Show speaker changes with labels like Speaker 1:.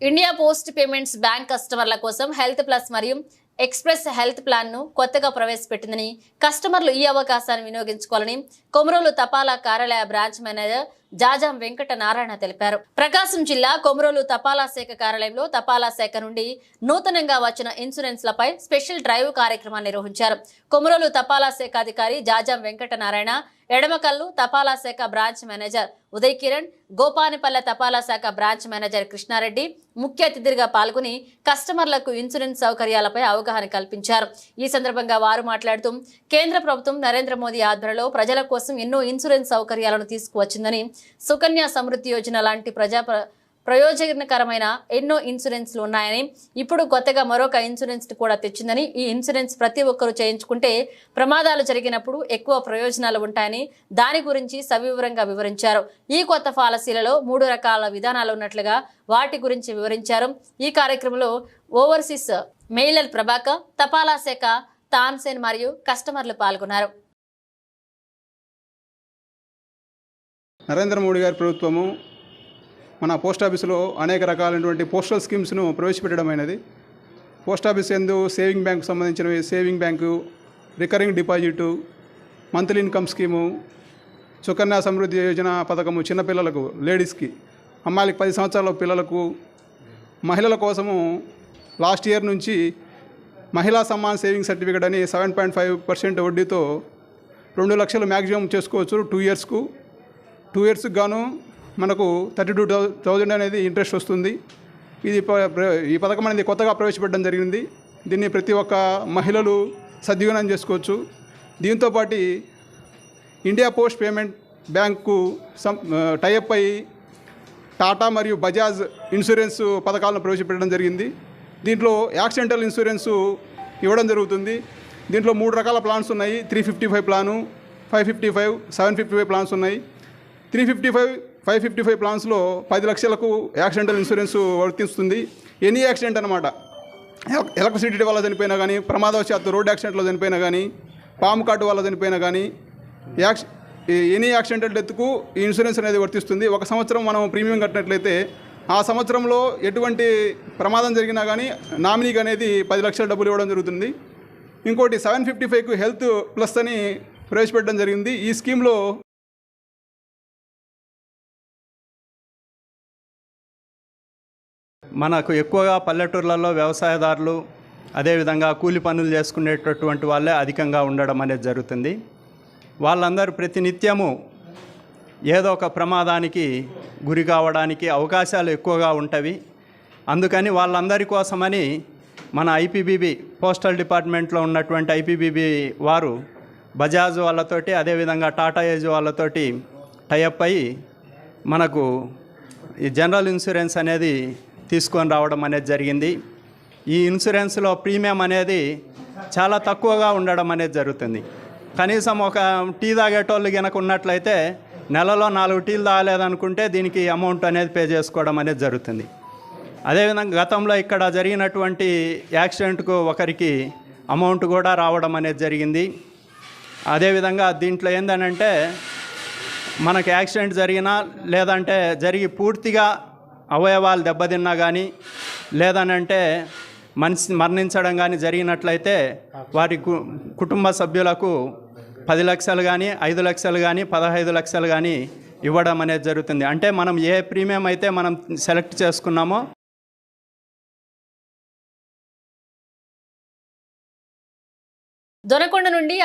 Speaker 1: India post payments bank కస్టమర్ల కోసం health plus మరియు ఎక్స్ప్రెస్ హెల్త్ ప్లాన్ను కొత్తగా ప్రవేశపెట్టిందని కస్టమర్లు ఈ అవకాశాన్ని వినియోగించుకోవాలని కొమరోలు తపాలా కార్యాలయ బ్రాంచ్ మేనేజర్ జాజాం వెంకట నారాయణ తెలిపారు. ప్రకాశం జిల్లా కొమరోలు తపాలా శాఖ కార్యాలయంలో తపాలా శాఖ నుండి నూతనంగా వచ్చిన ఇన్సూరెన్స్ లపై స్పెషల్ డ్రైవ్ కార్యక్రమాన్ని నిర్వహించారు. కొమరోలు తపాలా శాఖ అధికారి జాజాం వెంకట నారాయణ ఎడమకల్లు తపాలా శాఖ బ్రాంచ్ మేనేజర్ ఉదయ్ కిరణ్ గోపానిపల్లె తపాలా శాఖ బ్రాంచ్ మేనేజర్ కృష్ణారెడ్డి ముఖ్య అతిథిగా పాల్గొని కస్టమర్లకు ఇన్సూరెన్స్ సౌకర్యాలపై అవగాహన కల్పించారు. ఈ సందర్భంగా వారు మాట్లాడుతూ కేంద్ర ప్రభుత్వం నరేంద్ర మోదీ ఆధ్వర్యంలో ప్రజల కోసం ఎన్నో ఇన్సూరెన్స్ సౌకర్యాలను తీసుకువచ్చిందని సుకన్య సమృద్ధి యోజన లాంటి ప్రజా ప్రయోజనకరమైన ఎన్నో ఇన్సూరెన్స్లు ఉన్నాయని ఇప్పుడు కొత్తగా మరొక ఇన్సూరెన్స్ కూడా తెచ్చిందని ఈ ఇన్సూరెన్స్ ప్రతి ఒక్కరూ చేయించుకుంటే ప్రమాదాలు జరిగినప్పుడు ఎక్కువ ప్రయోజనాలు ఉంటాయని దాని గురించి సవివరంగా వివరించారు. ఈ కొత్త పాలసీలలో మూడు రకాల విధానాలు ఉన్నట్లుగా వాటి గురించి వివరించారు. ఈ కార్యక్రమంలో ఓవర్సీస్ మెయిలర్ ప్రభాకర్ తపాలా శాఖ తాన్సేన్ మరియు కస్టమర్లు పాల్గొన్నారు.
Speaker 2: నరేంద్ర మోడీ గారి ప్రభుత్వము మన పోస్ట్ ఆఫీసులో అనేక రకాలైనటువంటి పోస్టల్ స్కీమ్స్ను ప్రవేశపెట్టడమైనది పోస్ట్ ఆఫీస్ ఎందు సేవింగ్ బ్యాంకు సంబంధించినవి saving bank recurring deposit monthly income scheme Sukanya Samriddhi Yojana పథకము చిన్నపిల్లలకు లేడీస్కి అమ్మాయిలకి పది సంవత్సరాల పిల్లలకు మహిళల కోసము లాస్ట్ ఇయర్ నుంచి మహిళా సమ్మాన్ సేవింగ్ సర్టిఫికేట్ అని సెవెన్ పాయింట్ ఫైవ్ పర్సెంట్ వడ్డీతో రెండు లక్షలు మ్యాక్సిమం చేసుకోవచ్చు టూ ఇయర్స్కు. టూ ఇయర్స్కి గాను మనకు థర్టీ టూ థౌజండ్ అనేది ఇంట్రెస్ట్ వస్తుంది. ఇది ప- ఈ పథకం అనేది కొత్తగా ప్రవేశపెట్టడం జరిగింది. దీన్ని ప్రతి ఒక్క మహిళలు సద్వినియోగం చేసుకోవచ్చు. దీంతోపాటు ఇండియా పోస్ట్ పేమెంట్ బ్యాంకు సం టైఅప్ అయ్యి టాటా మరియు బజాజ్ ఇన్సూరెన్స్ పథకాలను ప్రవేశపెట్టడం జరిగింది. దీంట్లో యాక్సిడెంటల్ ఇన్సూరెన్సు ఇవ్వడం జరుగుతుంది. దీంట్లో మూడు రకాల ప్లాన్స్ ఉన్నాయి. Three fifty five plan five fifty five seven fifty five plans ఉన్నాయి. Three fifty five five fifty five ప్లాన్స్లో పది లక్షలకు యాక్సిడెంటల్ ఇన్సూరెన్స్ వర్తిస్తుంది. ఎనీ యాక్సిడెంట్ అనమాట ఎలక్ట్రిసిటీ వల్ల చనిపోయినా కానీ ప్రమాదవశాత్తు రోడ్ యాక్సిడెంట్లో చనిపోయినా కానీ పాము కాటు వల్ల చనిపోయినా కానీ యాక్సి ఎనీ యాక్సిడెంటల్ డెత్కు ఈ ఇన్సూరెన్స్ అనేది వర్తిస్తుంది. ఒక సంవత్సరం మనం ప్రీమియం కట్టినట్లయితే ఆ సంవత్సరంలో ఎటువంటి ప్రమాదం జరిగినా కానీ నామినీకి అనేది పది లక్షల డబ్బులు ఇవ్వడం జరుగుతుంది. ఇంకోటి సెవెన్ ఫిఫ్టీ ఫైవ్కు హెల్త్ ప్లస్ అని ప్రవేశపెట్టడం జరిగింది. ఈ స్కీమ్లో
Speaker 3: మనకు ఎక్కువగా పల్లెటూర్లలో వ్యవసాయదారులు అదేవిధంగా కూలి పనులు చేసుకునేటటువంటి వాళ్ళే అధికంగా ఉండడం అనేది జరుగుతుంది. వాళ్ళందరూ ప్రతినిత్యము ఏదో ఒక ప్రమాదానికి గురి కావడానికి అవకాశాలు ఎక్కువగా ఉంటవి. అందుకని వాళ్ళందరి కోసమని మన ఐపీబీబీ పోస్టల్ డిపార్ట్మెంట్లో ఉన్నటువంటి ఐపీబీబీ వారు బజాజ్ వాళ్ళతోటి అదేవిధంగా టాటా ఏజ్ వాళ్ళతోటి టైఅప్ అయ్యి మనకు ఈ జనరల్ ఇన్సూరెన్స్ అనేది తీసుకొని రావడం అనేది జరిగింది. ఈ ఇన్సూరెన్స్లో ప్రీమియం అనేది చాలా తక్కువగా ఉండడం అనేది జరుగుతుంది. కనీసం ఒక టీ తాగేటోళ్ళు కనుక ఉన్నట్లయితే నెలలో నాలుగు టీలు తాగలేదనుకుంటే దీనికి అమౌంట్ అనేది పే చేసుకోవడం అనేది జరుగుతుంది. అదేవిధంగా గతంలో ఇక్కడ జరిగినటువంటి యాక్సిడెంట్కు ఒకరికి అమౌంట్ కూడా రావడం అనేది జరిగింది. అదేవిధంగా దీంట్లో ఏంటనంటే మనకు యాక్సిడెంట్ జరిగినా లేదంటే జరిగి పూర్తిగా అవయవాలు దెబ్బతిన్నా కానీ లేదనంటే మనిషి మరణించడం కానీ జరిగినట్లయితే వారి కు- కుటుంబ సభ్యులకు పది లక్షలు కానీ ఐదు లక్షలు కానీ పదహైదు లక్షలు కానీ ఇవ్వడం అనేది జరుగుతుంది. అంటే మనం ఏ ప్రీమియం అయితే మనం సెలెక్ట్ చేసుకున్నామో
Speaker 1: దొనకొండ నుండి